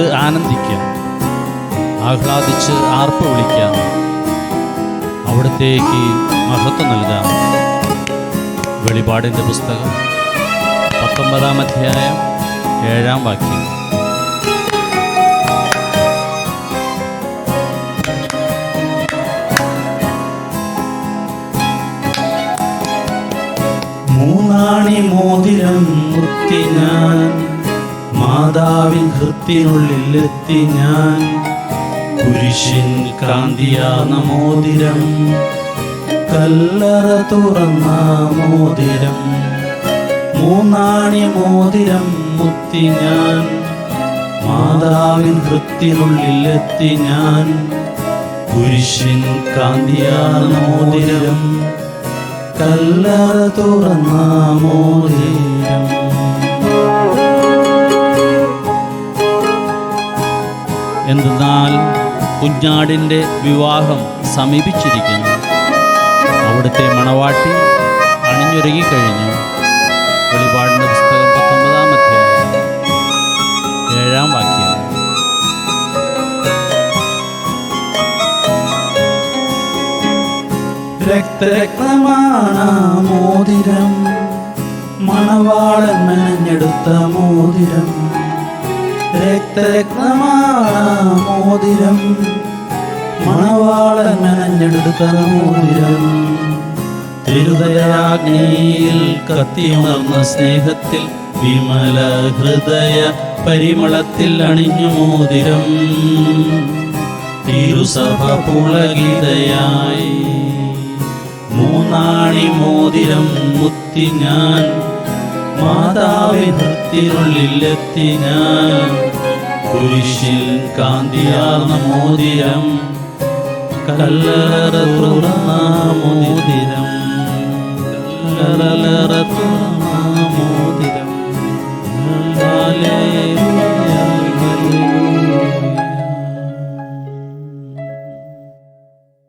ആനന്ദിക്കാം. ആഹ്ലാദിച്ച് ആർപ്പ് വിളിക്കാം. അവിടത്തേക്ക് മഹത്വം നൽകാം. വെളിപാടിന്റെ പുസ്തകം പത്തൊമ്പതാം അധ്യായം ഏഴാം വാക്യം. മൂന്നാണി മോതിരം മുത്തി ഞാൻ മാതാവിൻ ഹൃത്തിനുള്ളിൽ എത്തി ഞാൻ. കുരിശിൻ കാന്തിയ നമോദിരം. കല്ലറ തുറന്ന മോതിരം. മൂന്നാണി മോതിരം മുത്തി ഞാൻ. മാതാവിൻ ഹൃത്തിനുള്ളിൽ എത്തി ഞാൻ. കുരിശിൻ കാന്തിയ മോതിരം കല്ലറ തുറന്ന മോതിരം. എന്തെന്നാൽ കുഞ്ഞാടിന്റെ വിവാഹം സമീപിച്ചിരിക്കുന്നു. അവിടുത്തെ മണവാട്ടി അണിഞ്ഞൊരുങ്ങിക്കഴിഞ്ഞു വെളിപാടിന്റെ പുസ്തകം പത്തൊമ്പതാം അധ്യായം ഏഴാം വാക്യം. മോതിരം. മണവാളൻ മെനഞ്ഞെടുത്ത മോതിരം. രക്തരക്തമാണ് മോതിരം മണവാളൻ മെനഞ്ഞെടുത്ത മോതിരം. തിരുതയാഗ്നിയിൽ കത്തിയുണർന്ന സ്നേഹത്തിൽ വിമല ഹൃദയ പരിമളത്തിൽ അണിഞ്ഞു മോതിരം. തിരുസഭ പുളകിതയായി. മൂന്നാണി മോതിരം മുത്തി ഞാൻ മാതാവിനത്തിനുള്ളിലെത്തി കുരിശിൽ കാന്തിയാർന്ന മോതിരം കല്ലറ തുറന്ന